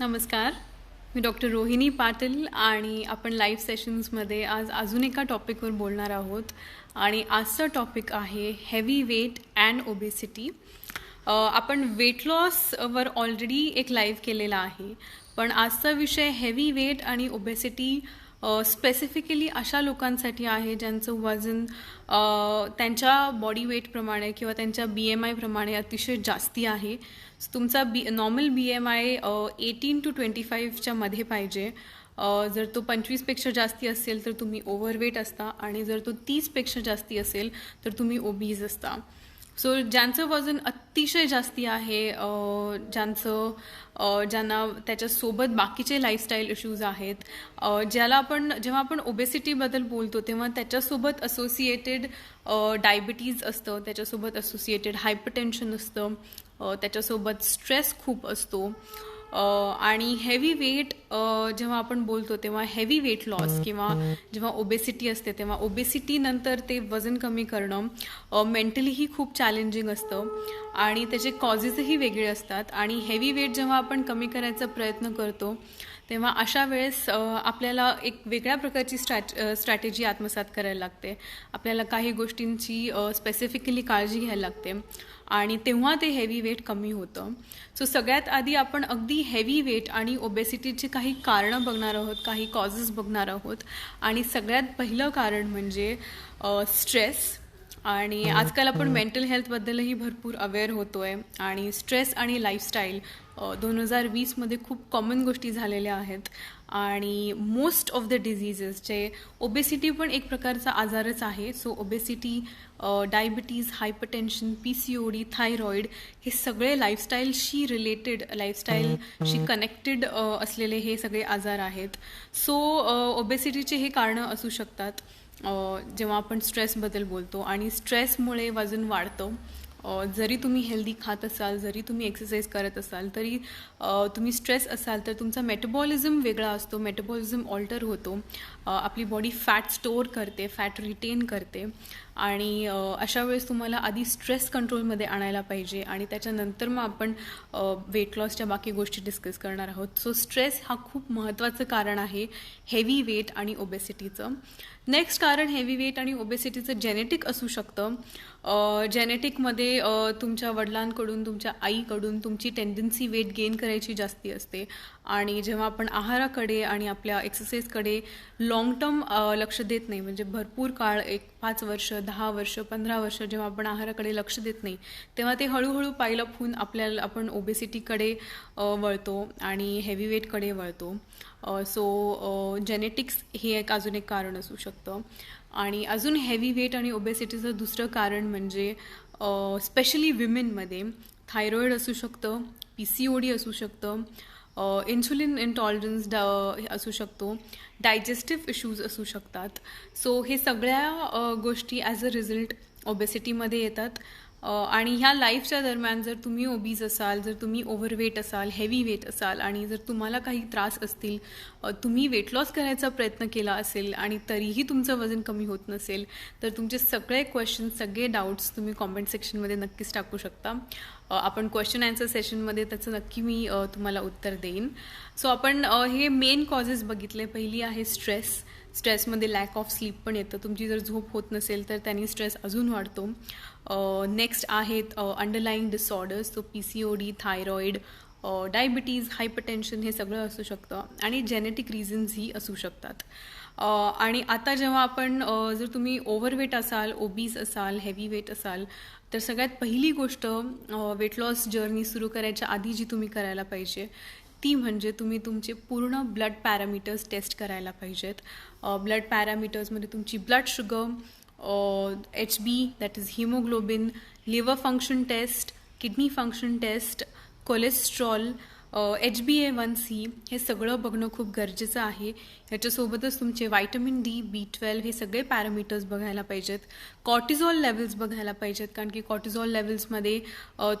नमस्कार. मी डॉक्टर रोहिणी पाटील आणि आपण लाईव्ह सेशन्समध्ये आज अजून एका टॉपिकवर बोलणार आहोत आणि आजचा टॉपिक आहे हेवी वेट अँड ओबेसिटी आपण वेट लॉसवर ऑलरेडी एक लाईव्ह केलेला आहे. पण आजचा विषय हेवी वेट आणि ओबेसिटी स्पेसिफिकली अशा लोकांसाठी आहे ज्यांचं वजन त्यांच्या बॉडी वेटप्रमाणे किंवा त्यांच्या बी एम आयप्रमाणे अतिशय जास्ती आहे. सो तुमचा B normal B M I eighteen to twenty फाईव्हच्या मध्ये पाहिजे. जर तो पंचवीसपेक्षा जास्ती असेल तर तुम्ही ओव्हरवेट असता. आणि जर तो तीसपेक्षा जास्ती असेल तर तुम्ही ओबीज असता. सो ज्यांचं वजन अतिशय जास्ती आहे ज्यांचं ज्यांना त्याच्यासोबत बाकीचे लाईफस्टाईल इश्यूज आहेत ज्याला आपण जेव्हा आपण ओबेसिटीबद्दल बोलतो तेव्हा त्याच्यासोबत असोसिएटेड डायबिटीज असतं त्याच्यासोबत असोसिएटेड हायपरटेन्शन असतं त्याच्यासोबत स्ट्रेस खूप असतो. आणि हेवी वेट जेव्हा आपण बोलतो तेव्हा हेवी वेट लॉस किंवा जेव्हा ओबेसिटी असते तेव्हा ओबेसिटी नंतर ते वजन कमी करणं मेंटलीही खूप चॅलेंजिंग असतं. आणि त्याचे कॉजेसही वेगळे असतात. आणि हेवी वेट जेव्हा आपण कमी करायचा प्रयत्न करतो तेव्हा अशा वेळेस आपल्याला एक वेगळ्या प्रकारची स्ट्रॅट स्ट्रॅटेजी आत्मसात करायला लागते. आपल्याला काही गोष्टींची स्पेसिफिकली काळजी घ्यायला लागते. आणि तेव्हा ते हेवी वेट कमी होतं. सो सगळ्यात आधी आपण अगदी हेवी वेट आणि ओबेसिटीची काही कारणं बघणार आहोत काही कॉजेस बघणार आहोत. आणि सगळ्यात पहिलं कारण म्हणजे स्ट्रेस आणि आजकाल आपण मेंटल हेल्थबद्दलही भरपूर अवेअर होतोय. आणि स्ट्रेस आणि लाईफस्टाईल दोन हजार वीसमध्ये खूप कॉमन गोष्टी झालेल्या आहेत. आणि मोस्ट ऑफ द डिझिजेस जे ओबेसिटी पण एक प्रकारचा आजारच आहे. So obesity diabetes hypertension P C O D thyroid हे सगळे लाईफस्टाईलशी रिलेटेड लाईफस्टाईलशी कनेक्टेड असलेले हे सगळे आजार आहेत. सो ओबेसिटीचे हे कारणं असू शकतात. जेव्हा आपण स्ट्रेसबद्दल बोलतो आणि स्ट्रेसमुळे वजन वाढतं जरी तुम्ही हेल्दी खात असाल जरी तुम्ही एक्सरसाइज करत असाल तरी तुम्ही स्ट्रेस असाल तर तुमचा मेटाबॉलिझम वेगळा असतो मेटाबॉलिझम ऑल्टर होतो. आपली बॉडी फॅट स्टोअर करते फॅट रिटेन करते. आणि अशा वेळेस तुम्हाला आधी स्ट्रेस कंट्रोलमध्ये आणायला पाहिजे आणि त्याच्यानंतर मग आपण वेट लॉसच्या बाकी गोष्टी डिस्कस करणार आहोत. सो स्ट्रेस हा खूप महत्त्वाचं कारण आहे हेवी वेट आणि ओबेसिटीचं नेक्स्ट कारण हेवी वेट आणि ओबेसिटीचं जेनेटिक असू शकतं. जेनेटिकमध्ये तुमच्या वडिलांकडून तुमच्या आईकडून तुमची टेंडन्सी वेट गेन करायची जास्ती असते. आणि जेव्हा आपण आहाराकडे आणि आपल्या एक्सरसाइजकडे लॉंग टर्म लक्ष देत नाही म्हणजे भरपूर काळ एक पाच वर्ष दहा वर्ष पंधरा वर्ष जेव्हा आपण आहाराकडे लक्ष देत नाही तेव्हा ते हळूहळू पायला होऊन आपल्याला आपण ओबेसिटीकडे वळतो आणि हेवी वेटकडे वळतो. सो जेनेटिक्स हे एक अजून एक कारण असू शकतं. आणि अजून हेवी वेट आणि ओबेसिटीचं दुसरं कारण म्हणजे स्पेशली विमेनमध्ये थायरॉईड असू शकतं पी सी ओ डी असू शकतं इन्सुलिन इंटॉलरन्स असू शकतो डायजेस्टिव्ह इश्यूज असू शकतात. सो हे सगळ्या गोष्टी ॲज अ रिझल्ट ओबेसिटीमध्ये येतात. आणि ह्या लाईफच्या दरम्यान जर तुम्ही ओबीज असाल जर तुम्ही ओव्हरवेट असाल हेवी वेट असाल आणि जर तुम्हाला काही त्रास असतील तुम्ही वेट लॉस करायचा प्रयत्न केला असेल आणि तरीही तुमचं वजन कमी होत नसेल तर तुमचे सगळे क्वेश्चन सगळे डाऊट्स तुम्ही कॉमेंट सेक्शनमध्ये नक्कीच टाकू शकता. आपण क्वेश्चन अँसर सेशनमध्ये त्याचं नक्की मी तुम्हाला उत्तर देईन. सो आपण हे मेन कॉजेस बघितले. पहिली आहे स्ट्रेस स्ट्रेसमध्ये लॅक ऑफ स्लीप पण येतं. तुमची जर झोप होत नसेल तर त्यांनी स्ट्रेस अजून वाढतो. Uh, नेक्स्ट आहेत underlying disorders so P C O D thyroid diabetes hypertension हे सगळं असू शकतं. आणि जेनेटिक रिझन्सही असू शकतात. Uh, आणि आता जेव्हा आपण uh, जर तुम्ही ओव्हरवेट असाल ओबीज असाल हेवी वेट असाल तर सगळ्यात पहिली गोष्ट वेट लॉस जर्नी सुरू करायच्या आधी जी तुम्ही करायला पाहिजे ती म्हणजे तुम्ही तुमचे पूर्ण ब्लड पॅरामीटर्स टेस्ट करायला पाहिजेत. ब्लड पॅरामीटर्समध्ये तुमची blood sugar H B that is haemoglobin liver function test kidney function test cholesterol H B A one C हे सगळं बघणं खूप गरजेचं आहे. ह्याच्यासोबतच तुमचे व्हायटमिन डी बी ट्वेल्व हे सगळे पॅरामीटर्स बघायला पाहिजेत. कॉर्टिझॉल लेवल्स बघायला पाहिजेत कारण की कॉर्टिझॉल लेवल्समध्ये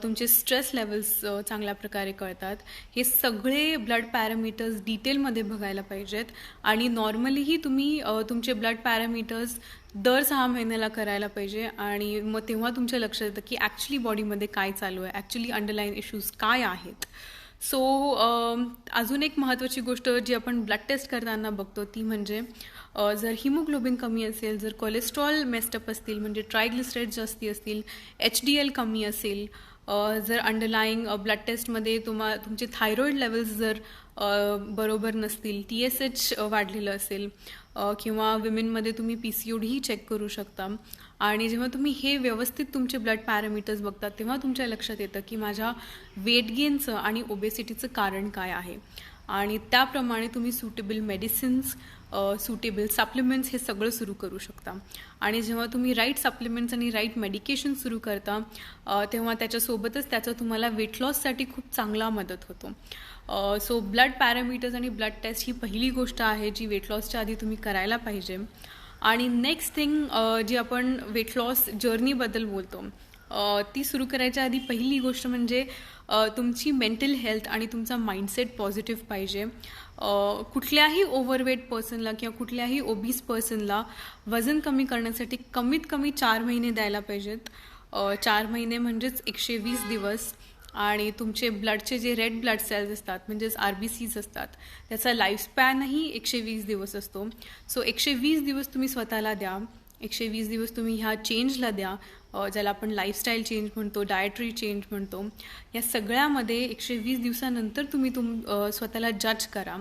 तुमचे स्ट्रेस लेवल्स चांगल्या प्रकारे कळतात. हे सगळे ब्लड पॅरामीटर्स डिटेलमध्ये बघायला पाहिजेत. आणि नॉर्मलीही तुम्ही तुमचे ब्लड पॅरामीटर्स दर सहा महिन्याला करायला पाहिजे आणि मग तेव्हा तुमच्या लक्षात येतं की ॲक्च्युली बॉडीमध्ये काय चालू आहे ॲक्च्युली अंडरलाईन इश्यूज काय आहेत. सो अजून एक महत्त्वाची गोष्ट जी आपण ब्लड टेस्ट करताना बघतो ती म्हणजे जर हिमोग्लोबिन कमी असेल जर कोलेस्ट्रॉल मेस्टअप असतील म्हणजे ट्रायग्लिसराईड जास्ती असतील एच डी एल कमी असेल जर अंडरलाईंग ब्लड टेस्टमध्ये तुम्हा तुमचे थायरॉईड लेवल्स जर बरोबर नसतील टी एस एच वाढलेलं असेल किंवा विमेनमध्ये तुम्ही पी सी ओ डीही चेक करू शकता. आणि जेव्हा तुम्ही हे व्यवस्थित तुमचे ब्लड पॅरामीटर्स बघता तेव्हा तुमच्या लक्षात येतं की माझ्या वेट गेनचं आणि ओबेसिटीचं कारण काय आहे. आणि त्याप्रमाणे तुम्ही सुटेबल मेडिसिन्स सुटेबल सप्लिमेंट्स हे सगळं सुरू करू शकता. आणि जेव्हा तुम्ही राईट सप्लिमेंट्स आणि राईट मेडिकेशन सुरू करता तेव्हा त्याच्यासोबतच त्याचा तुम्हाला वेट लॉससाठी खूप चांगला मदत होतो. सो ब्लड पॅरामीटर्स आणि ब्लड टेस्ट ही पहिली गोष्ट आहे जी वेट लॉसच्या आधी तुम्ही करायला पाहिजे. आणि नेक्स्ट थिंग जी आपण वेट लॉस जर्नीबद्दल बोलतो ती सुरू करायच्या आधी पहिली गोष्ट म्हणजे तुमची मेंटल हेल्थ आणि तुमचा माइंडसेट पॉझिटिव्ह पाहिजे. कुठल्याही ओव्हरवेट पर्सनला किंवा कुठल्याही ओबीस पर्सनला वजन कमी करण्यासाठी कमीत कमी चार महिने द्यायला पाहिजेत. चार महिने म्हणजेच एकशे वीस दिवस. आणि तुमचे ब्लडचे जे रेड ब्लड सेल्स असतात म्हणजेच आर बी सीज असतात त्याचा लाईफस्पॅनही एकशे वीस दिवस असतो. सो एकशे वीस दिवस तुम्ही स्वतःला द्या. एकशे वीस दिवस तुम्ही ह्या चेंजला द्या. ज्याला आपण लाईफस्टाईल चेंज म्हणतो डायटरी चेंज म्हणतो या सगळ्यामध्ये एकशे वीस दिवसानंतर तुम्ही तुम स्वतःला जज करा.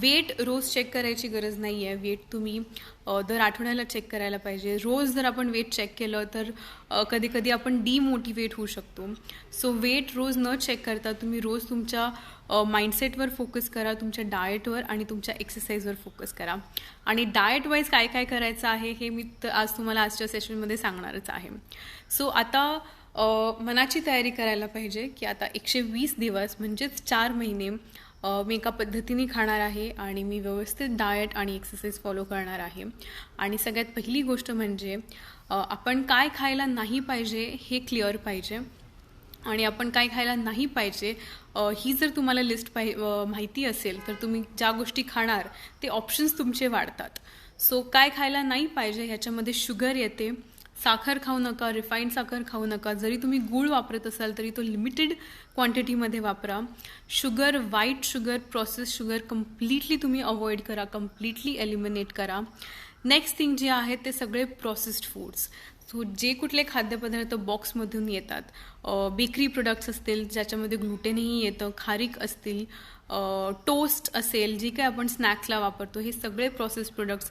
वेट रोज चेक करायची गरज नाही आहे वेट तुम्ही दर आठवड्याला चेक करायला पाहिजे. रोज जर आपण वेट चेक केलं तर कधी कधी आपण डिमोटिवेट होऊ शकतो. सो वेट रोज न चेक करता तुम्ही रोज तुमच्या माइंडसेटवर फोकस करा तुमच्या डाएटवर आणि तुमच्या एक्सरसाइजवर फोकस करा. आणि डाएट वाईज काय काय करायचं आहे हे मी आज तुम्हाला आजच्या सेशनमध्ये सांगणारच आहे. सो आता मनाची तयारी करायला पाहिजे की आता एकशे वीस दिवस म्हणजेच चार महिने मी एका पद्धतीने खाणार आहे आणि मी व्यवस्थित डाएट आणि एक्सरसाइज फॉलो करणार आहे. आणि सगळ्यात पहिली गोष्ट म्हणजे आपण काय खायला नाही पाहिजे हे क्लिअर पाहिजे. आणि आपण काय खायला नाही पाहिजे ही जर तुम्हाला लिस्ट पाहि माहिती असेल तर तुम्ही ज्या गोष्टी खाणार ते ऑप्शन्स तुमचे वाढतात. सो काय खायला नाही पाहिजे ह्याच्यामध्ये शुगर येते. साखर खाऊ नका रिफाईंड साखर खाऊ नका. जरी तुम्ही गूळ वापरत असाल तरी तो लिमिटेड क्वांटिटीमध्ये वापरा. Sugar white sugar process sugar completely तुम्ही अवॉइड करा कम्प्लिटली एलिमिनेट करा. नेक्स्ट थिंग जे आहे ते सगळे प्रोसेस्ड फूड्स सो जे कुठले खाद्यपदार्थ बॉक्समधून येतात बेकरी प्रोडक्ट्स असतील ज्याच्यामध्ये ग्लुटेनही येतं खारीक असतील टोस्ट असेल जे काय आपण स्नॅक्सला वापरतो हे सगळे प्रोसेस प्रोडक्ट्स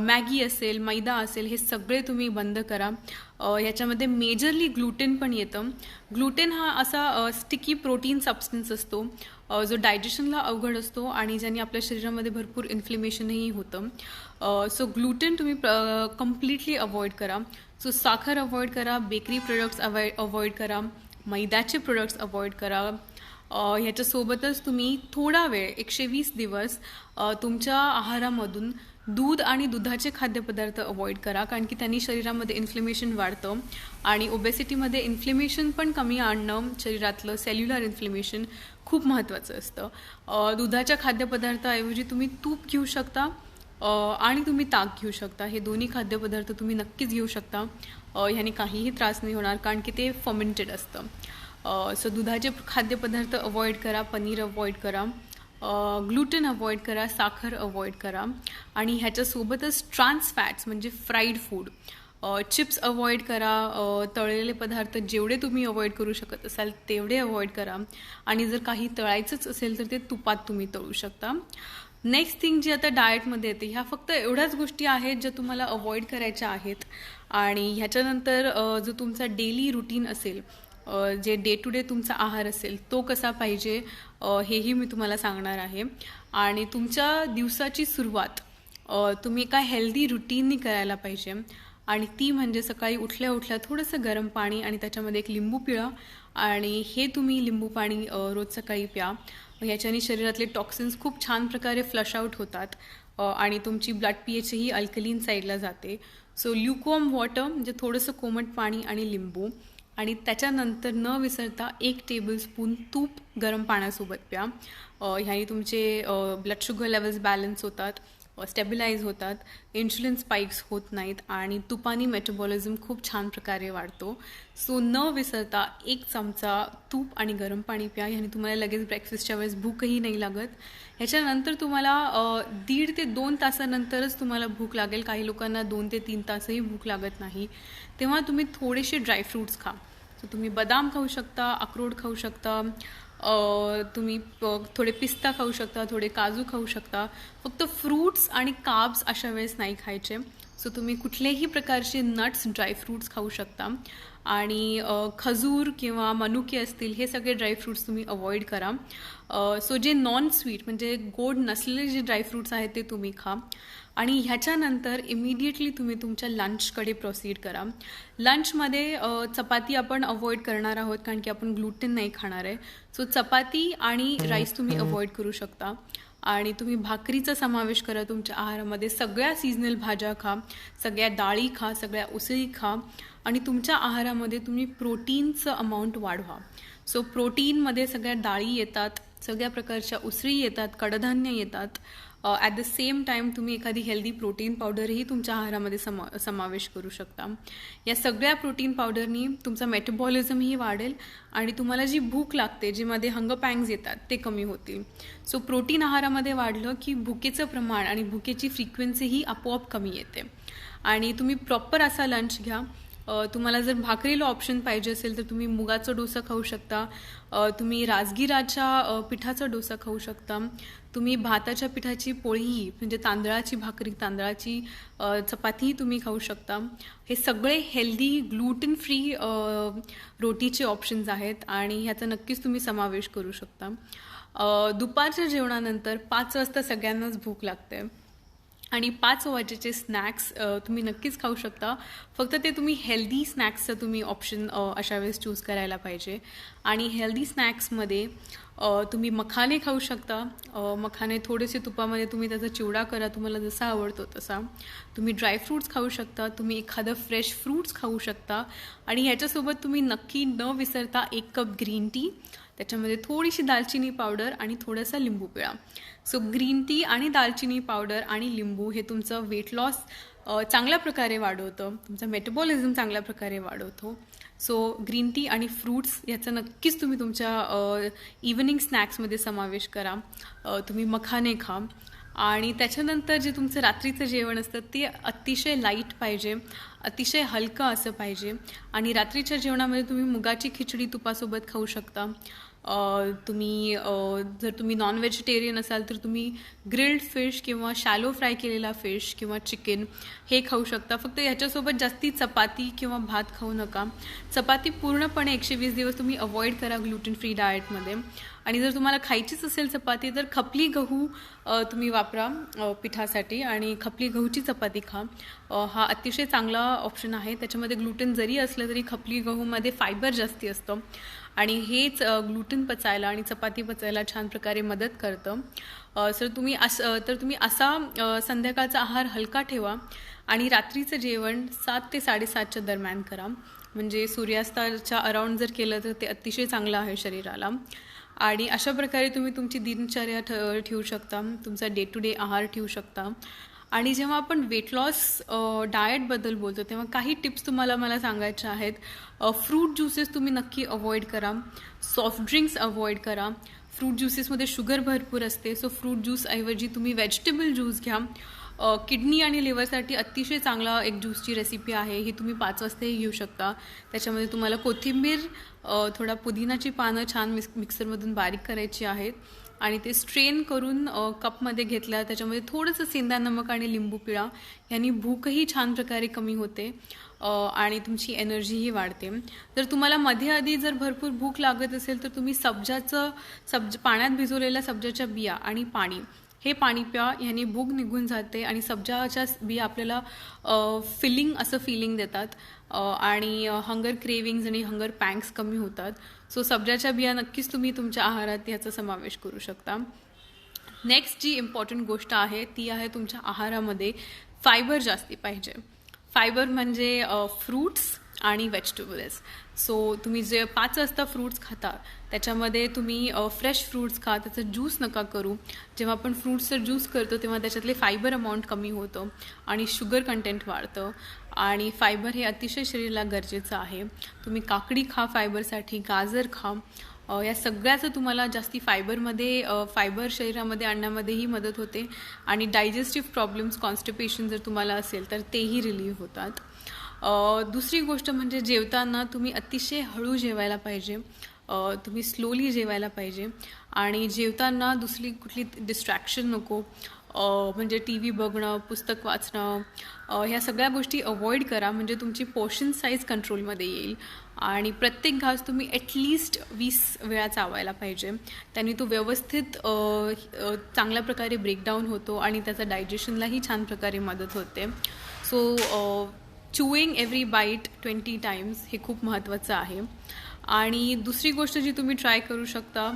मॅगी असेल मैदा असेल हे सगळे तुम्ही बंद करा. याच्यामध्ये मेजरली ग्लुटेन पण येतं. ग्लुटेन हा असा स्टिकी प्रोटीन सबस्टन्स असतो. जो डायजेशनला अवघड असतो आणि ज्याने आपल्या शरीरामध्ये भरपूर इन्फ्लेमेशनही होतं. सो ग्लुटेन तुम्ही कम्प्लिटली अवॉइड करा. सो साखर अवॉइड करा बेकरी प्रोडक्ट्स अवॉइड अवॉइड करा मैद्याचे प्रोडक्ट्स अवॉइड करा. ह्याच्यासोबतच तुम्ही थोडा वेळ एकशे वीस दिवस तुमच्या आहारामधून दूध आणि दुधाचे खाद्यपदार्थ अवॉइड करा कारण की त्यांनी शरीरामध्ये इन्फ्लेमेशन वाढतं. आणि ओबेसिटीमध्ये इन्फ्लेमेशन पण कमी आणणं शरीरातलं सेल्युलर इन्फ्लेमेशन खूप महत्त्वाचं असतं. दुधाच्या खाद्यपदार्थाऐवजी तुम्ही तूप घेऊ शकता आणि तुम्ही ताक घेऊ शकता. हे दोन्ही खाद्यपदार्थ तुम्ही नक्कीच घेऊ शकता. ह्याने काहीही त्रास नाही होणार कारण की ते फर्मेंटेड असतं. सो दुधाचे खाद्यपदार्थ अवॉइड करा पनीर अवॉइड करा ग्लुटेन अवॉइड करा साखर अवॉइड करा. आणि ह्याच्यासोबतच ट्रान्स फॅट्स म्हणजे फ्राईड फूड चिप्स अवॉइड करा तळलेले पदार्थ जेवढे तुम्ही अवॉइड करू शकत असाल तेवढे अवॉइड करा. आणि जर काही तळायचंच असेल तर ते तुपात तुम्ही तळू शकता. नेक्स्ट थिंग जी आता डाएटमध्ये येते ह्या फक्त एवढ्याच गोष्टी आहेत ज्या तुम्हाला अवॉइड करायच्या आहेत. आणि ह्याच्यानंतर जो तुमचा डेली रुटीन असेल जे डे टू डे तुमचा आहार असेल तो कसा पाहिजे हेही मी तुम्हाला सांगणार आहे. आणि तुमच्या दिवसाची सुरुवात तुम्ही एका हेल्दी रुटीननी करायला पाहिजे. आणि ती म्हणजे सकाळी उठल्या उठल्या थोडंसं गरम पाणी आणि त्याच्यामध्ये एक लिंबू पिळा आणि हे तुम्ही लिंबू पाणी रोज सकाळी प्या. याच्याने शरीरातले टॉक्सिन्स खूप छान प्रकारे फ्लश आउट होतात. आणि तुमची ब्लड पी एच ही अल्कलीन साईडला जाते. सो ल्युकॉम वॉटर म्हणजे थोडंसं कोमट पाणी आणि लिंबू. आणि त्याच्यानंतर न विसरता एक टेबलस्पून तूप गरम पाण्यासोबत प्या. ह्याने तुमचे ब्लड शुगर लेवल्स बॅलन्स होतात. स्टेबिलाईज होतात. इन्शुलिन स्पाइक्स होत नाहीत आणि तुपानी मेटाबॉलिझम खूप छान प्रकारे वाढतो. सो न विसरता एक चमचा तूप आणि गरम पाणी प्या. ह्याने तुम्हाला लगेच ब्रेकफास्टच्या वेळेस भूकही नाही लागत. ह्याच्यानंतर तुम्हाला दीड ते दोन तासानंतरच तुम्हाला भूक लागेल. काही लोकांना दोन ते तीन तासही भूक लागत नाही. तेव्हा तुम्ही थोडेसे ड्रायफ्रूट्स खा. सो तुम्ही बदाम खाऊ शकता अक्रोड खाऊ शकता तुम्ही थोडे पिस्ता खाऊ शकता थोडे काजू खाऊ शकता. फक्त फ्रूट्स आणि काब्स अशा वेळेस नाही खायचे. सो तुम्ही कुठलेही प्रकारचे नट्स ड्रायफ्रूट्स खाऊ शकता. आणि खजूर किंवा मनुके असतील हे सगळे ड्रायफ्रूट्स तुम्ही अवॉइड करा. सो जे नॉन स्वीट म्हणजे गोड नसलेले जे ड्रायफ्रूट्स आहेत ते तुम्ही खा. आणि ह्याच्यानंतर इमिडिएटली तुम्ही तुमच्या लंचकडे प्रोसीड करा. लंचमध्ये चपाती आपण अवॉइड करणार आहोत कारण की आपण ग्लुटेन नाही खाणार आहे. सो चपाती आणि राईस तुम्ही अवॉइड करू शकता. आणि तुम्ही भाकरीचा समावेश करा तुमच्या आहारामध्ये. सगळ्या सीजनल भाज्या खा सगळ्या डाळी खा सगळ्या उसळी खा आणि तुमच्या आहारामध्ये तुम्ही प्रोटीनचं अमाऊंट वाढवा. सो प्रोटीनमध्ये सगळ्या डाळी येतात सगळ्या प्रकारच्या उसळी येतात कडधान्य येतात. ॲट द सेम टाईम तुम्ही एखादी हेल्दी प्रोटीन पावडरही तुमच्या आहारामध्ये समा समावेश करू शकता. या सगळ्या प्रोटीन पावडरनी तुमचा मेटाबॉलिझमही वाढेल आणि तुम्हाला जी भूक लागते ज्यामध्ये हंग पँग्स येतात ते कमी होतील. सो प्रोटीन आहारामध्ये वाढलं की भुकेचं प्रमाण आणि भुकेची फ्रिक्वेन्सीही आपोआप कमी येते. आणि तुम्ही प्रॉपर असा लंच घ्या. तुम्हाला जर भाकरीला ऑप्शन पाहिजे असेल तर तुम्ही मुगाचा डोसा खाऊ शकता. तुम्ही राजगिराच्या पिठाचा डोसा खाऊ शकता. तुम्ही भाताच्या पिठाची पोळीही म्हणजे तांदळाची भाकरी तांदळाची चपातीही तुम्ही खाऊ शकता. हे सगळे हेल्दी ग्लूटन फ्री रोटीचे ऑप्शन्स आहेत आणि ह्याचा नक्कीच तुम्ही समावेश करू शकता. दुपारच्या जेवणानंतर पाच वाजता सगळ्यांनाच भूक लागते. आणि पाच वाजेचे स्नॅक्स तुम्ही नक्कीच खाऊ शकता. फक्त ते तुम्ही हेल्दी स्नॅक्सचं तुम्ही ऑप्शन अशा वेळेस चूज करायला पाहिजे. आणि हेल्दी स्नॅक्समध्ये तुम्ही मखाने खाऊ शकता. मखाने थोडेसे तुपामध्ये तुम्ही त्याचा चिवडा करा तुम्हाला जसा आवडतो तसा. तुम्ही ड्रायफ्रूट्स खाऊ शकता. तुम्ही एखादं फ्रेश फ्रूट्स खाऊ शकता. आणि ह्याच्यासोबत तुम्ही नक्की न विसरता एक कप ग्रीन टी त्याच्यामध्ये थोडीशी दालचिनी पावडर आणि थोडासा लिंबू पिळा. सो ग्रीन टी आणि दालचिनी पावडर आणि लिंबू हे तुमचं वेट लॉस चांगल्या प्रकारे वाढवतं. तुमचं मेटाबॉलिझम चांगल्या प्रकारे वाढवतो. सो ग्रीन टी आणि फ्रूट्स याचा नक्कीच तुम्ही तुमच्या इव्हनिंग स्नॅक्समध्ये समावेश करा. तुम्ही मखाने खा. आणि त्याच्यानंतर जे तुमचं रात्रीचं जेवण असतं ते अतिशय लाइट पाहिजे. अतिशय हलकं असं पाहिजे. आणि रात्रीच्या जेवणामध्ये तुम्ही मुगाची खिचडी तुपासोबत खाऊ शकता. तुम्ही जर तुम्ही नॉन व्हेजिटेरियन असाल तर तुम्ही ग्रिल्ड फिश किंवा शॅलो फ्राय केलेला फिश किंवा चिकन हे खाऊ शकता. फक्त ह्याच्यासोबत जास्ती चपाती किंवा भात खाऊ नका. चपाती पूर्णपणे एकशे वीस दिवस तुम्ही अवॉइड करा ग्लुटेन फ्री डाएटमध्ये आणि जर तुम्हाला खायचीच असेल चपाती तर खपली गहू तुम्ही वापरा पिठासाठी. आणि खपली गहूची चपाती खा. हा अतिशय चांगला ऑप्शन आहे. त्याच्यामध्ये ग्लुटेन जरी असलं तरी खपली गहूमध्ये फायबर जास्ती असतं. आणि हेच ग्लुटेन पचायला आणि चपाती पचायला छान प्रकारे मदत करतं. सर तुम्ही अस तर तुम्ही असा संध्याकाळचा आहार हलका ठेवा आणि रात्रीचं जेवण सात ते साडेसातच्या दरम्यान करा. म्हणजे सूर्यास्ताच्या अराउंड जर केलं तर ते अतिशय चांगलं आहे शरीराला. आणि अशा प्रकारे तुम्ही तुमची दिनचर्या ठ ठेवू शकता. तुमचा डे टू डे आहार ठेवू शकता. आणि जेव्हा आपण वेट लॉस डाएटबद्दल बोलतो तेव्हा काही टिप्स तुम्हाला मला सांगायच्या आहेत. फ्रूट ज्युसेस तुम्ही नक्की अवॉइड करा. सॉफ्ट ड्रिंक्स अवॉइड करा. फ्रूट ज्युसेसमध्ये शुगर भरपूर असते सो फ्रूट ज्यूसऐवजी तुम्ही व्हेजिटेबल ज्यूस घ्या. किडनी आणि लिव्हरसाठी अतिशय चांगला एक ज्यूसची रेसिपी आहे. ही तुम्ही पाच वाजताही घेऊ शकता. त्याच्यामध्ये तुम्हाला कोथिंबीर थोडा पुदिनाची पानं छान मिक्स मिक्सरमधून बारीक करायची आहेत. आणि ते स्ट्रेन करून कपमध्ये घेतलं. त्याच्यामध्ये थोडंसं सेंदा नमक आणि लिंबू पिळा यांनी भूकही छान प्रकारे कमी होते आणि तुमची एनर्जीही वाढते. जर तुम्हाला मध्ये आधी जर भरपूर भूक लागत असेल तर तुम्ही सब्जाचं सब्ज पाण्यात भिजवलेल्या सब्जाच्या बिया आणि पाणी हे पाणी प्या. ह्याने भूक निघून जाते आणि सब्जाच्या बिया आपल्याला फिलिंग असं फिलिंग देतात. आणि हंगर क्रेविंग्ज आणि हंगर पँक्स कमी होतात. सो सब्जाच्या बिया नक्कीच तुम्ही तुमच्या आहारात ह्याचा समावेश करू शकता. नेक्स्ट जी इम्पॉर्टंट गोष्ट आहे ती आहे तुमच्या आहारामध्ये फायबर जास्ती पाहिजे. फायबर म्हणजे फ्रूट्स आणि व्हेजिटेबल्स सो तुम्ही जे पाच वाजता फ्रूट्स खाता त्याच्यामध्ये तुम्ही फ्रेश फ्रूट्स खा त्याचं ज्यूस नका करू. जेव्हा आपण फ्रूट्सचं ज्यूस करतो तेव्हा त्याच्यातले फायबर अमाऊंट कमी होतं आणि शुगर कंटेंट वाढतं. आणि फायबर हे अतिशय शरीराला गरजेचं आहे. तुम्ही काकडी खा फायबरसाठी गाजर खा. या सगळ्याचं तुम्हाला जास्ती फायबरमध्ये फायबर शरीरामध्ये आणण्यामध्येही मदत होते. आणि डायजेस्टिव्ह प्रॉब्लेम्स कॉन्स्टिपेशन जर तुम्हाला असेल तर तेही रिलीव्ह होतात. दुसरी गोष्ट म्हणजे जेवताना तुम्ही अतिशय हळू जेवायला पाहिजे. तुम्ही स्लोली जेवायला पाहिजे. आणि जेवताना दुसरी कुठली डिस्ट्रॅक्शन नको. म्हणजे टी व्ही बघणं पुस्तक वाचणं ह्या सगळ्या गोष्टी अवॉइड करा. म्हणजे तुमची पोर्शन साईज कंट्रोलमध्ये येईल. आणि प्रत्येक घास तुम्ही ॲटलिस्ट वीस वेळा चावायला पाहिजे. त्यांनी तो व्यवस्थित चांगल्या प्रकारे ब्रेकडाऊन होतो आणि त्याचा डायजेशनलाही छान प्रकारे मदत होते. So chewing every bite twenty times हे खूप महत्त्वाचं आहे. आणि दुसरी गोष्ट जी तुम्ही ट्राय करू शकता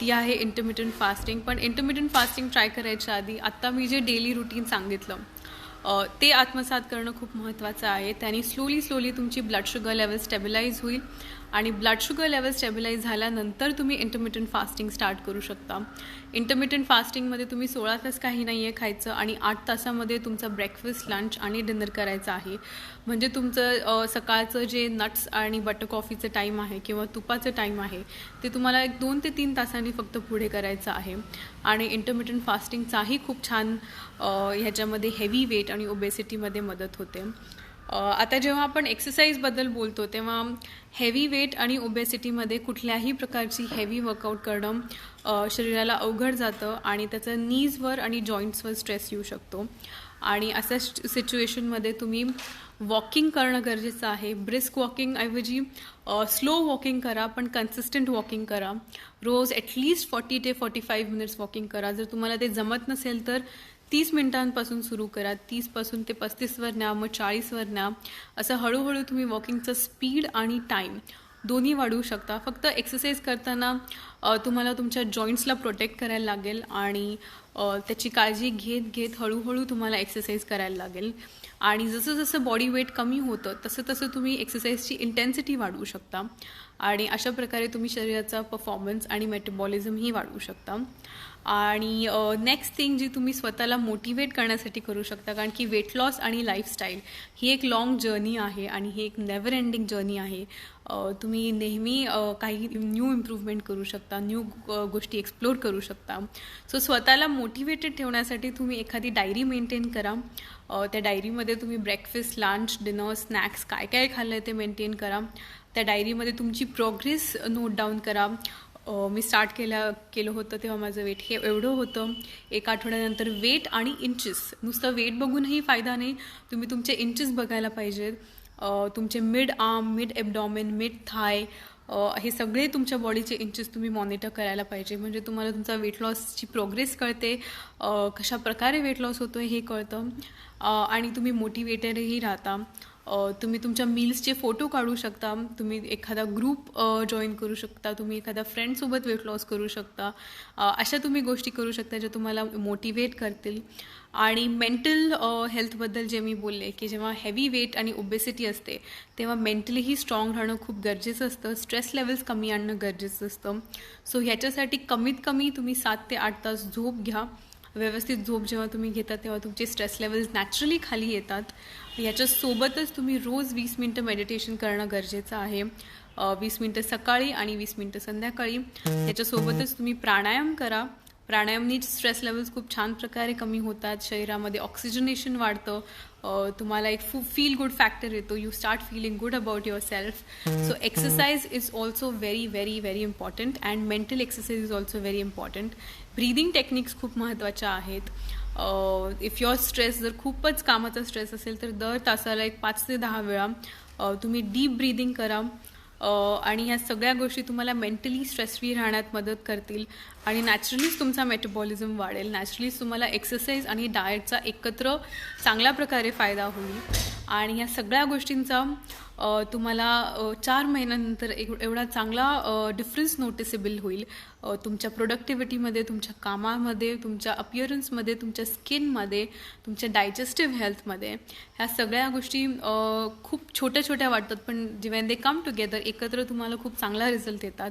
ती आहे इंटरमिटंट फास्टिंग पण इंटरमिटंट फास्टिंग ट्राय करायच्या आधी आत्ता मी जे डेली रुटीन सांगितलं ते आत्मसात करणं खूप महत्त्वाचं आहे. त्याने स्लोली स्लोली तुमची ब्लड शुगर लेवल स्टेबिलाईज होईल. आणि ब्लड शुगर लेवल स्टेबिलाईज झाल्यानंतर तुम्ही इंटरमिटंट फास्टिंग स्टार्ट करू शकता. इंटरमिटंट फास्टिंगमध्ये तुम्ही सोळा तास काही नाही आहे खायचं आणि आठ तासामध्ये तुमचा ब्रेकफास्ट लंच आणि डिनर करायचं आहे. म्हणजे तुमचं सकाळचं जे नट्स आणि बटर कॉफीचं टाईम आहे किंवा तुपाचं टाईम आहे ते तुम्हाला एक दोन ते तीन तासांनी फक्त पुढे करायचं आहे. आणि इंटरमिटंट फास्टिंगचाही खूप छान ह्याच्यामध्ये हेवी वेट आणि ओबेसिटीमध्ये मदत होते. आता जेव्हा आपण एक्सरसाइजबद्दल बोलतो तेव्हा हेवी वेट आणि ओबेसिटीमध्ये कुठल्याही प्रकारची हेवी वर्कआउट करणं शरीराला अवघड जातं आणि त्याचं नीजवर आणि जॉईंट्सवर स्ट्रेस येऊ शकतो. आणि अशा सिच्युएशनमध्ये तुम्ही वॉकिंग करणं गरजेचं आहे. ब्रिस्क वॉकिंगऐवजी स्लो वॉकिंग करा पण कन्सिस्टंट वॉकिंग करा. रोज ॲटलीस्ट फॉर्टी ते फॉर्टी फाईव्ह मिनिट्स वॉकिंग करा. जर तुम्हाला ते जमत नसेल तर तीस मिनिटांपासून सुरू करा. तीसपासून ते पस्तीसवर न्या मग चाळीसवर न्या. असं हळूहळू तुम्ही वॉकिंगचं स्पीड आणि टाईम दोन्ही वाढवू शकता. फक्त एक्सरसाइज करताना तुम्हाला तुमच्या जॉईंट्सला प्रोटेक्ट करायला लागेल आणि त्याची काळजी घेत घेत हळूहळू तुम्हाला एक्सरसाइज करायला लागेल. आणि जसं जसं बॉडी वेट कमी होतं तसं तसं तुम्ही एक्सरसाइजची इंटेन्सिटी वाढवू शकता. आणि अशा प्रकारे तुम्ही शरीराचा परफॉर्मन्स आणि मेटाबॉलिझमही वाढवू शकता. आणि नेक्स्ट थिंग जी तुम्ही स्वतःला मोटिवेट करण्यासाठी करू शकता कारण की वेट लॉस आणि लाईफस्टाईल ही एक लाँग जर्नी आहे आणि ही एक नेवर एंडिंग जर्नी आहे. तुम्ही नेहमी काही न्यू इम्प्रूव्हमेंट करू शकता न्यू गोष्टी एक्सप्लोर करू शकता. सो स्वतःला मोटिवेटेड ठेवण्यासाठी तुम्ही एखादी डायरी मेंटेन करा. त्या डायरीमध्ये तुम्ही ब्रेकफास्ट लंच डिनर स्नॅक्स काय काय खाल्लं आहे ते मेंटेन करा. त्या डायरीमध्ये तुमची प्रोग्रेस नोट डाऊन करा. मी स्टार्ट केल्या केलं होतं तेव्हा माझं वेट हे एवढं होतं. एक आठवड्यानंतर वेट आणि इंचेस नुसतं वेट बघूनही फायदा नाही. तुम्ही तुमचे इंचेस बघायला पाहिजेत. तुमचे mid arm mid abdomen mid thigh हे सगळे तुमच्या बॉडीचे इंचेस तुम्ही मॉनिटर करायला पाहिजे. म्हणजे तुम्हाला तुमचा वेट लॉसची प्रोग्रेस कळते. कशा प्रकारे वेट लॉस होतो हे कळतं. आणि तुम्ही मोटिवेटेडही राहता. तुम्ही तुमच्या मील्सचे फोटो काढू शकता. तुम्ही एखादा ग्रुप जॉईन करू शकता. तुम्ही एखाद्या फ्रेंडसोबत वेट लॉस करू शकता. अशा तुम्ही गोष्टी करू शकता ज्या तुम्हाला मोटिवेट करतील. आणि मेंटल हेल्थबद्दल जे मी बोलले की जेव्हा हेवी वेट आणि ओबेसिटी असते तेव्हा मेंटलीही स्ट्रॉंग राहणं खूप गरजेचं असतं. स्ट्रेस लेवल्स कमी आणणं गरजेचं असतं. सो ह्याच्यासाठी कमीत कमी तुम्ही सात ते आठ तास झोप घ्या. व्यवस्थित झोप जेव्हा तुम्ही घेता तेव्हा तुमचे स्ट्रेस लेवल्स नॅचरली खाली येतात. याच्यासोबतच तुम्ही रोज वीस मिनटं मेडिटेशन करणं गरजेचं आहे. वीस मिनटं सकाळी आणि वीस मिनटं संध्याकाळी. याच्यासोबतच तुम्ही प्राणायाम करा. प्राणायामनी स्ट्रेस लेवल्स खूप छान प्रकारे कमी होतात. शरीरामध्ये ऑक्सिजनेशन वाढतं. तुम्हाला एक फू फील गुड फॅक्टर येतो. You start feeling good about yourself so exercise is also very very very important and mental exercise is also very important breathing techniques खूप महत्त्वाच्या आहेत. इफ युअर स्ट्रेस जर खूपच कामाचा स्ट्रेस असेल तर दर तासाला एक पाच ते दहा वेळा तुम्ही डीप ब्रीदिंग करा. आणि ह्या सगळ्या गोष्टी तुम्हाला मेंटली स्ट्रेस फ्री राहण्यात मदत करतील. आणि नॅचरलीच तुमचा मेटाबॉलिझम वाढेल. नॅचरलीच तुम्हाला एक्सरसाइज आणि डाएटचा एकत्र चांगल्या प्रकारे फायदा होईल. आणि या सगळ्या गोष्टींचा तुम्हाला चार महिन्यानंतर एक एवढा चांगला डिफरन्स नोटिसेबल होईल. तुमच्या प्रोडक्टिव्हिटीमध्ये तुमच्या कामामध्ये तुमच्या अपिअरन्समध्ये तुमच्या स्किनमध्ये तुमच्या डायजेस्टिव्ह हेल्थमध्ये ह्या सगळ्या गोष्टी खूप छोट्या छोट्या वाटतात पण जेव्हा दे कम टुगेदर एकत्र तुम्हाला खूप चांगला रिझल्ट येतात.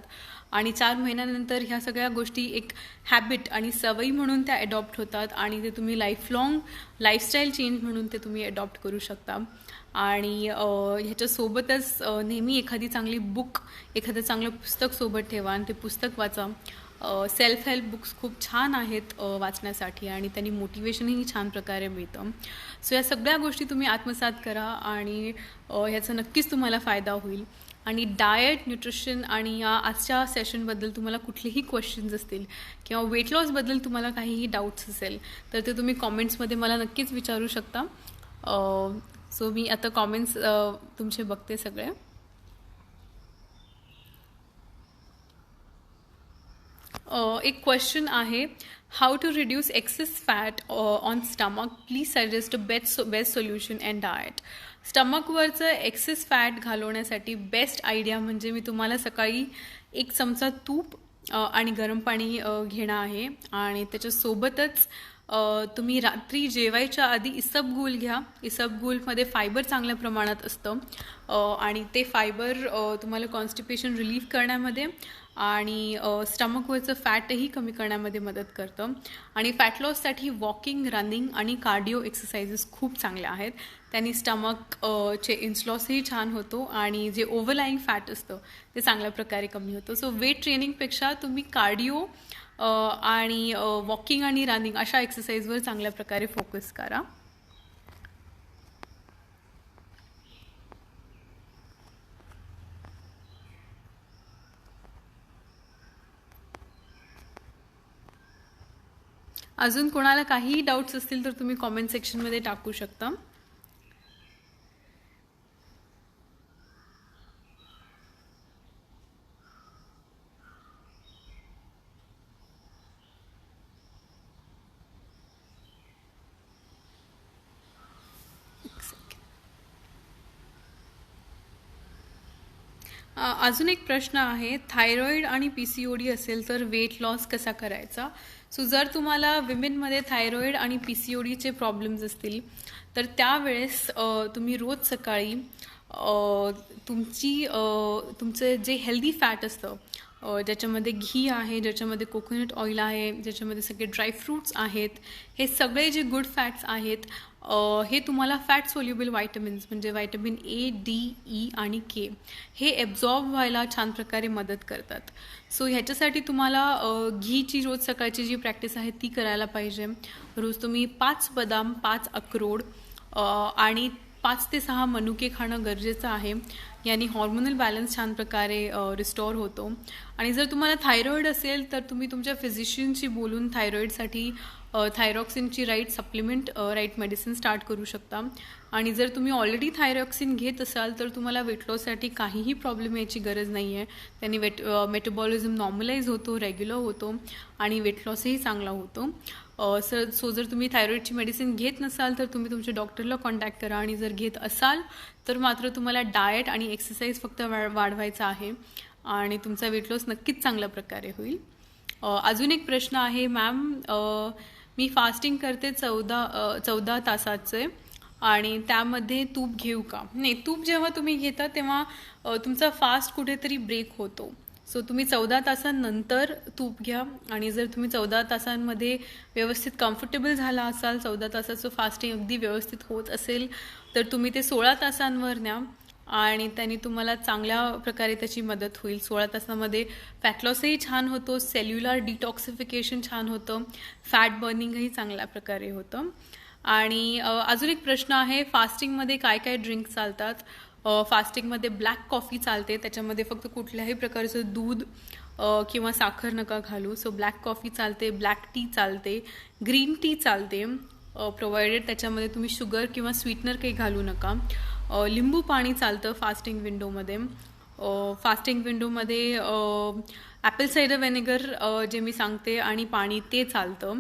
आणि चार महिन्यानंतर ह्या सगळ्या गोष्टी एक हॅबिट आणि सवयी म्हणून त्या अडॉप्ट होतात आणि ते तुम्ही लाईफ लाँग लाईफस्टाईल चेंज म्हणून ते तुम्ही अडॉप्ट करू शकता. आणि ह्याच्यासोबतच नेहमी एखादी चांगली बुक एखादं चांगलं पुस्तक सोबत ठेवा आणि ते पुस्तक वाचा. सेल्फ हेल्प बुक्स खूप छान आहेत वाचण्यासाठी आणि त्यांनी मोटिवेशनही छान प्रकारे मिळतं. सो या सगळ्या गोष्टी तुम्ही आत्मसात करा आणि ह्याचा नक्कीच तुम्हाला फायदा होईल. आणि डाएट न्यूट्रिशन आणि या आजच्या सेशनबद्दल तुम्हाला कुठलेही क्वेश्चन्स असतील किंवा वेट लॉसबद्दल तुम्हाला काहीही डाऊट्स असेल तर ते तुम्ही कॉमेंट्समध्ये मला नक्कीच विचारू शकता. सो मी आता कॉमेंट्स तुमचे बघते सगळे. एक क्वेश्चन आहे how to reduce excess fat on stomach please suggest best best solution and diet स्टमकवरचं excess fat घालवण्यासाठी बेस्ट आयडिया म्हणजे मी तुम्हाला सकाळी एक चमचा तूप आणि गरम पाणी घेणं आहे. आणि त्याच्यासोबतच तुम्ही रात्री जेवायच्या आधी इसबगुल घ्या. इसबगुलमध्ये फायबर चांगल्या प्रमाणात असतं. आणि ते फायबर तुम्हाला कॉन्स्टिपेशन रिलीफ करण्यामध्ये आणि स्टमकवरचं फॅटही कमी करण्यामध्ये मदत करतं. आणि फॅट लॉससाठी वॉकिंग रनिंग आणि कार्डिओ एक्सरसाइजेस खूप चांगल्या आहेत. त्यांनी स्टमक चे इन्स्लॉसही छान होतो आणि जे ओव्हरलाईंग फॅट असतं ते चांगल्या प्रकारे कमी होतं. सो वेट ट्रेनिंगपेक्षा तुम्ही कार्डिओ आणि वॉकिंग आणि रनिंग अशा एक्सरसाइजवर चांगल्या प्रकारे फोकस करा. अजून कोणाला काहीही डाऊट्स असतील तर तुम्ही कॉमेंट सेक्शनमध्ये टाकू शकता. अजून एक प्रश्न आहे थायरॉईड आणि पी सी ओ डी असेल तर वेट लॉस कसा करायचा? सो जर तुम्हाला विमेनमध्ये थायरॉईड आणि पी सी ओ डीचे प्रॉब्लेम्स असतील तर त्यावेळेस तुम्ही रोज सकाळी तुमची तुमचं जे हेल्दी फॅट असतं ज्याच्यामध्ये घी आहे ज्याच्यामध्ये कोकोनट ऑइल आहे ज्याच्यामध्ये सगळे ड्रायफ्रूट्स आहेत हे सगळे जे गुड फॅट्स आहेत हे तुम्हाला फॅट सोल्युबल व्हायटमिन्स म्हणजे व्हायटमिन ए डी ई आणि के हे ॲब्झॉर्ब व्हायला छान प्रकारे मदत करतात. सो ह्याच्यासाठी तुम्हाला घीची रोज सकाळची जी प्रॅक्टिस आहे ती करायला पाहिजे. रोज तुम्ही पाच बदाम पाच अक्रोड आणि पाच ते सहा मनुके खाणं गरजेचं आहे. यांनी हॉर्मोनल बॅलन्स छान प्रकारे रिस्टोअर होतो. आणि जर तुम्हाला थायरॉईड असेल तर तुम्ही तुमच्या फिजिशियनशी बोलून थायरॉईडसाठी थायरॉक्सिनची right supplement right medicine start करू शकता. आणि जर तुम्ही ऑलरेडी थायरॉक्सिन घेत असाल तर तुम्हाला वेट लॉससाठी काहीही प्रॉब्लेम यायची गरज नाही आहे त्यांनी वेट मेटाबॉलिझम नॉर्मलाईज होतो रेग्युलर होतो आणि वेट लॉसही चांगला होतो. सर सो जर तुम्ही थायरॉईडची मेडिसिन घेत नसाल तर तुम्ही तुमच्या डॉक्टरला कॉन्टॅक्ट करा. आणि जर घेत असाल तर मात्र तुम्हाला डाएट आणि एक्सरसाइज फक्त वा वाढवायचा आहे. आणि तुमचा वेट लॉस नक्कीच चांगल्या प्रकारे होईल. अजून एक प्रश्न आहे मॅम मी फास्टिंग करते चौदा चौदा तासाचे. आणि त्यामध्ये तूप घेऊ का? नाही तूप जेव्हा तुम्ही घेता तेव्हा तुमचा फास्ट कुठेतरी ब्रेक होतो. सो तुम्ही चौदा तासांनंतर तूप घ्या आणि जर तुम्ही चौदा तासांमध्ये व्यवस्थित कम्फर्टेबल झाला असाल चौदा तासाचं फास्टिंग अगदी व्यवस्थित होत असेल तर तुम्ही ते सोळा तासांवर न्या आणि त्यांनी तुम्हाला चांगल्या प्रकारे त्याची मदत होईल. सोळा तासामध्ये फॅटलॉसही छान होतो सेल्युलर डिटॉक्सिफिकेशन छान होतं फॅट बर्निंगही चांगल्या प्रकारे होतं. आणि अजून एक प्रश्न आहे फास्टिंगमध्ये काय काय ड्रिंक चालतात? फास्टिंगमध्ये ब्लॅक कॉफी चालते. त्याच्यामध्ये फक्त कुठल्याही प्रकारचं दूध किंवा साखर नका घालू. सो ब्लॅक कॉफी चालते ब्लॅक टी चालते ग्रीन टी चालते. प्रोव्हाइडेड त्याच्यामध्ये तुम्ही शुगर किंवा स्वीटनर काही घालू नका. लिंबू पाणी चालतं फास्टिंग विंडोमध्ये फास्टिंग विंडोमध्ये ॲपल सायडर व्हेनेगर जे मी सांगते आणि पाणी ते चालतं.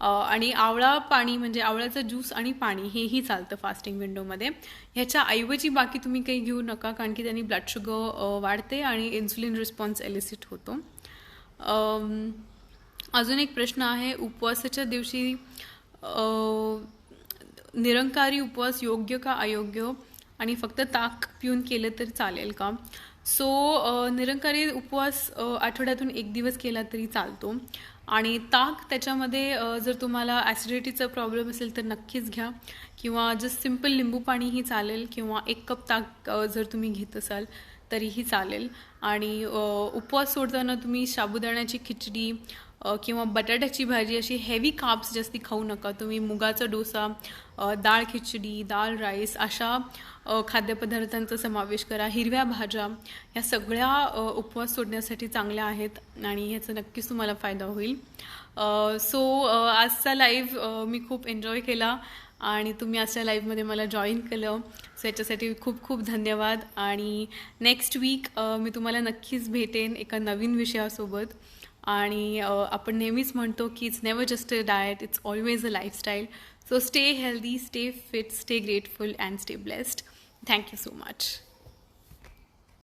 आणि आवळा पाणी म्हणजे आवळ्याचं ज्यूस आणि पाणी हेही चालतं फास्टिंग विंडोमध्ये ह्याच्या ऐवजी बाकी तुम्ही काही घेऊ नका कारण की त्यांनी ब्लड शुगर वाढते आणि इन्सुलिन रिस्पॉन्स एलिसिट होतो. अजून एक प्रश्न आहे उपवासाच्या दिवशी निरंकारी उपवास योग्य का अयोग्य? आणि फक्त ताक पिऊन केलं तर चालेल का? सो निरंकारी उपवास आठवड्यातून एक दिवस केला तरी चालतो. आणि ताक त्याच्यामध्ये जर तुम्हाला ॲसिडिटीचा प्रॉब्लेम असेल तर नक्कीच घ्या. किंवा जस्ट सिंपल लिंबू पाणीही चालेल किंवा एक कप ताक जर तुम्ही घेत असाल तरीही चालेल. आणि उपवास सोडताना तुम्ही साबुदाण्याची खिचडी किंवा बटाट्याची भाजी अशी हेवी काप्स जास्ती खाऊ नका. तुम्ही मुगाचा डोसा डाळ खिचडी डाळ राईस अशा खाद्यपदार्थांचा समावेश करा हिरव्या भाज्या या सगळ्या उपवास सोडण्यासाठी चांगल्या आहेत आणि ह्याचा नक्कीच तुम्हाला फायदा होईल. सो आजचा लाईव्ह मी खूप एन्जॉय केला आणि तुम्ही आजच्या लाईव्हमध्ये मला जॉईन केलं. सो याच्यासाठी खूप खूप धन्यवाद आणि नेक्स्ट वीक मी तुम्हाला नक्कीच भेटेन एका नवीन विषयासोबत. आणि आपण नेहमीच म्हणतो की it's never just a diet it's always a lifestyle so stay healthy stay fit stay grateful and stay blessed Thank you so much.